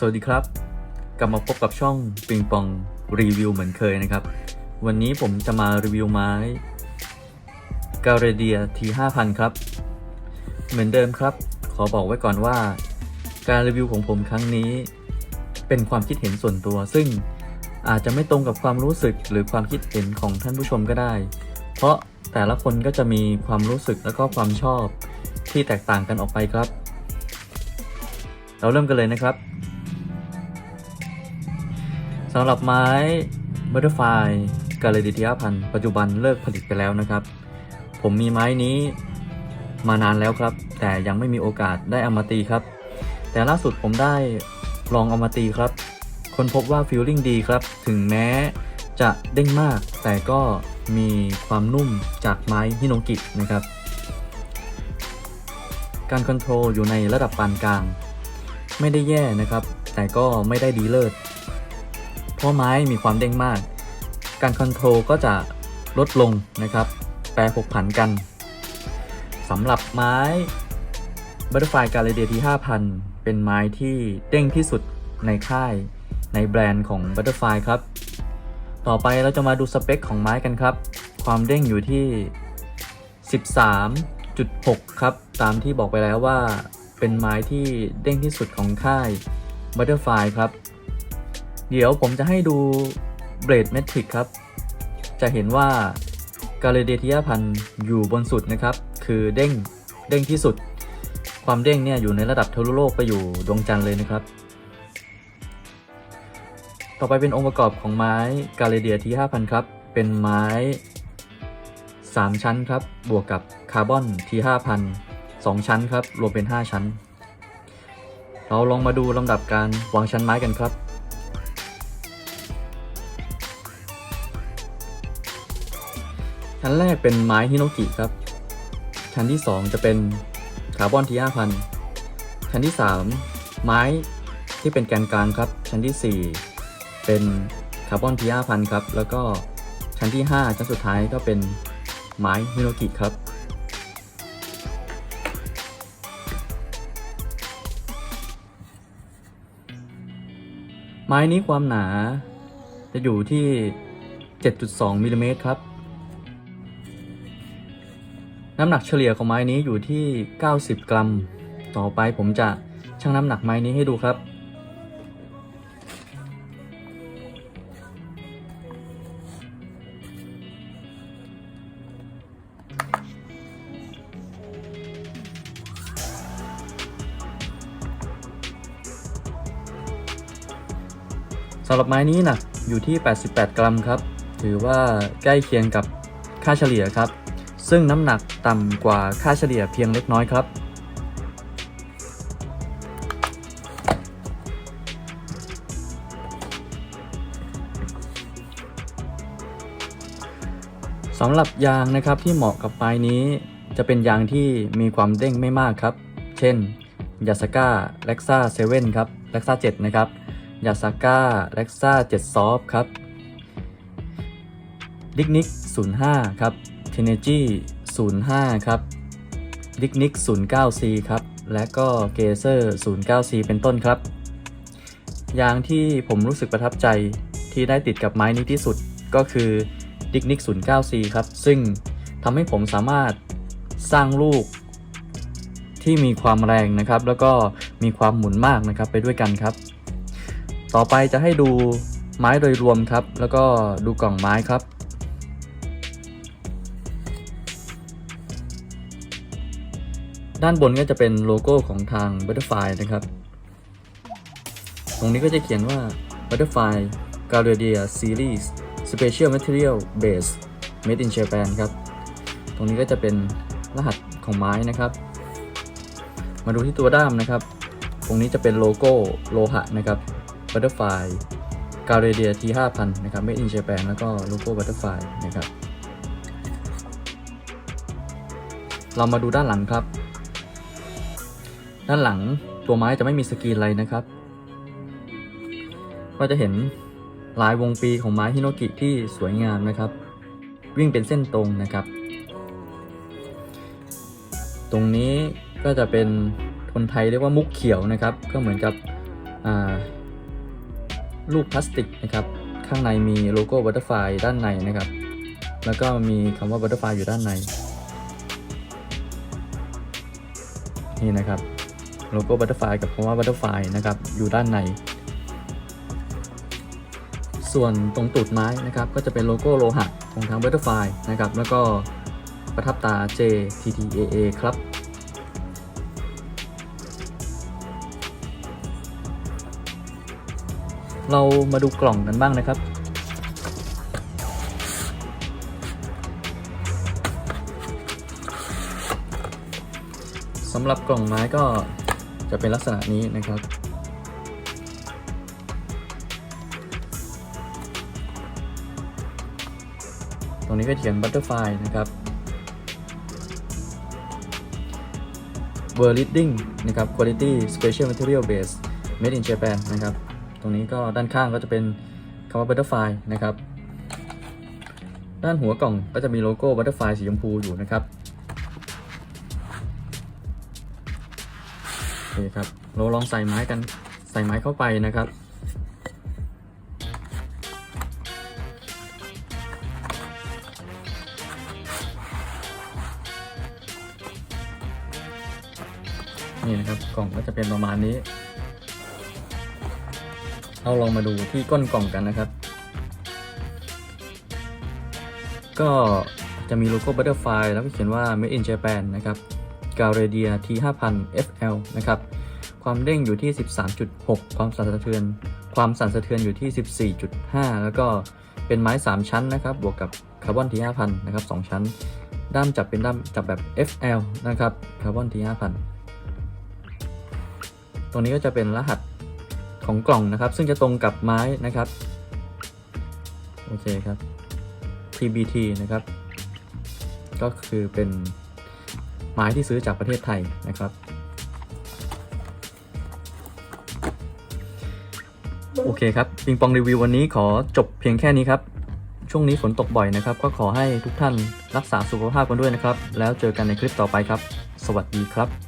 สวัสดีครับ กลับมาพบกับช่องปิงปองรีวิวเหมือนเคยนะครับ วันนี้ผมจะมารีวิวไม้กาเรเดียที5000 ครับ เหมือนเดิมครับ ขอบอกไว้ก่อนว่า การรีวิวของผมครั้งนี้ เป็นความคิดเห็นส่วนตัว ซึ่งอาจจะไม่ตรงกับความรู้สึกหรือความคิดเห็นของท่านผู้ชมก็ได้ เพราะแต่ละคนก็จะมีความรู้สึกและก็ความชอบที่แตกต่างกันออกไปครับ เราเริ่มกันเลยนะครับำหรับไม้บัตเตอร์ไฟกาเลดิเทียพันปัจจุบันเลิกผลิตไปแล้วนะครับ ผมมีไม้นี้มานานแล้วครับ แต่ยังไม่มีโอกาสได้เอามาตีครับ แต่ล่าสุดผมได้ลองเอามาตีครับ คนพบว่าฟีลลิ่งดีครับ ถึงแม้จะเด้งมาก แต่ก็มีความนุ่มจากไม้ฮิโนกินะครับ การคอนโทรลอยู่ในระดับปานกลาง ไม่ได้แย่นะครับ แต่ก็ไม่ได้ดีเลิศ เพราะไม้มีความเด้งมาก การคอนโทรลก็จะลดลงนะครับ แปรผกผันกันสำหรับไม้ Butterfly g a l a d i a T 5000 เป็นไม้ที่เด้งที่สุดในค่ายในแบรนด์ของ Butterfly ครับ ต่อไปเราจะมาดูสเปคของไม้กันครับ ความเด้งอยู่ที่ 13.6 ครับ ตามที่บอกไปแล้วว่าเป็นไม้ที่เด้งที่สุดของค่าย Butterfly ครับ เดี๋ยวผมจะให้ดูเบรดเมทริกครับ จะเห็นว่ากาเลเดทียพันอยู่บนสุดนะครับ คือเด้งเด้งที่สุด ความเด้งเนี่ยอยู่ในระดับทะลุโลกไปอยู่ดวงจันทร์เลยนะครับ ต่อไปเป็นองค์ประกอบของไม้กาเลเดียที5000 ครับ เป็นไม้ 3 ชั้นครับ บวกกับคาร์บอนที5000 2 ชั้นครับ รวมเป็น 5 ชั้น เราลองมาดูลำดับการวางชั้นไม้กันครับ ชั้นแรกเป็นไม้ฮิโนกิครับ ชั้นที่ 2 จะเป็นคาร์บอนที5000 ชั้นที่ 3 ไม้ที่เป็นแกนกลางครับ ชั้นที่ 4 เป็นคาร์บอนที5000 ครับ แล้วก็ชั้นที่ 5 ชั้นสุดท้ายก็เป็นไม้ฮิโนกิครับไม้นี้ความหนาจะอยู่ที่ 7.2มิลลิเมตรครับ น้ำหนักเฉลี่ยของไม้นี้อยู่ที่ 90 กรัม ต่อไปผมจะชั่งน้ำหนักไม้นี้ให้ดูครับ สำหรับไม้นี้หนักอยู่ที่ 88 กรัมครับ ถือว่าใกล้เคียงกับค่าเฉลี่ยครับ ซึ่งน้ำหนักต่ำกว่าค่าเฉลี่ยเพียงเล็กน้อยครับ สำหรับยางนะครับที่เหมาะกับไม้นี้ จะเป็นยางที่มีความเด้งไม่มากครับ เช่นยาสก้าเล็กซ่าเซเว่นครับเล็กซ่า7นะครับยาสก้าเล็กซ่า7ซอฟครับดิกนิก05 ครับ เทเนจี05 ครับดิกนิก 09C ครับ และก็เกเซอร์ 09C เป็นต้นครับ ยางที่ผมรู้สึกประทับใจที่ได้ติดกับไม้นี้ที่สุดก็คือดิกนิก 09C ครับ ซึ่งทำให้ผมสามารถสร้างลูกที่มีความแรงนะครับ แล้วก็มีความหมุนมากนะครับไปด้วยกันครับ ต่อไปจะให้ดูไม้โดยรวมครับ แล้วก็ดูกล่องไม้ครับ ด้านบนก็จะเป็นโลโก้ของทาง Butterfly นะครับ ตรงนี้ก็จะเขียนว่า Butterfly g a l l e r i a Series Special Material Base Made in Japan ครับ ตรงนี้ก็จะเป็นรหัสของไม้นะครับ มาดูที่ตัวด้ามนะครับ ตรงนี้จะเป็นโลโก้โลหะนะครับ Butterfly g a l l e r i a T 5000 นะครับ Made in Japan แล้วก็โลโก้ Butterfly นะครับ เรามาดูด้านหลังครับ ด้านหลังตัวไม้จะไม่มีสกรีนอะไรนะครับ ก็จะเห็นลายวงปีของไม้ฮิโนกิที่สวยงามนะครับ วิ่งเป็นเส้นตรงนะครับ ตรงนี้ก็จะเป็นคนไทยเรียกว่ามุกเขียวนะครับ ก็เหมือนกับลูกพลาสติกนะครับ ข้างในมีโลโก้บัตเตอร์ฟลายด้านในนะครับ แล้วก็มีคำว่าบัตเตอร์ฟลายอยู่ด้านใน นี่นะครับ โลโก้บัตเตอร์ฟกับคำว่าบัตเตอร์ฟนะครับอยู่ด้านใน ส่วนตรงตูดไม้นะครับก็จะเป็นโลโก้โลหะของทางบัตเตอร์ฟนะครับแล้วก็ประทับตา JTTAA ครับเรามาดูกล่องกันบ้างนะครับ สำหรับกล่องไม้ก็ จะเป็นลักษณะนี้นะครับ ตรงนี้ก็เขียน Butterfly นะครับ w o r Leading นะครับ Quality Special Material Base Made in Japan นะครับ ตรงนี้ก็ด้านข้างก็จะเป็นคำว่า Butterfly นะครับ ด้านหัวกล่องก็จะมีโลโก้ Butterfly สีชมพูอยู่นะครับ เคครับ เราลองใส่ไม้กัน ใส่ไม้เข้าไปนะครับ นี่นะครับกล่องก็จะเป็นประมาณนี้ เราลองมาดูที่ก้นกล่องกันนะครับ ก็จะมีโลโก้ Butterfly แล้วก็เขียนว่า Made in Japan นะครับ g a r a d i a T5000 FL นะครับ ความเด้งอยู่ที่ 13.6 ความสั่นสะเทือน ความสั่นสะเทือนอยู่ที่ 14.5 แล้วก็เป็นไม้ 3 ชั้นนะครับ บวกกับคาร์บอน T5000 นะครับ 2 ชั้น ด้ามจับเป็นด้ามจับแบบ FL นะครับ คาร์บอน T5000 ตรงนี้ก็จะเป็นรหัสของกล่องนะครับ ซึ่งจะตรงกับไม้นะครับ โอเคครับ TBT นะครับ ก็คือเป็น ไม้ที่ซื้อจากประเทศไทยนะครับ โอเคครับปิงปองรีวิววันนี้ขอจบเพียงแค่นี้ครับ ช่วงนี้ฝนตกบ่อยนะครับ ก็ขอให้ทุกท่านรักษาสุขภาพกันด้วยนะครับ แล้วเจอกันในคลิปต่อไปครับ สวัสดีครับ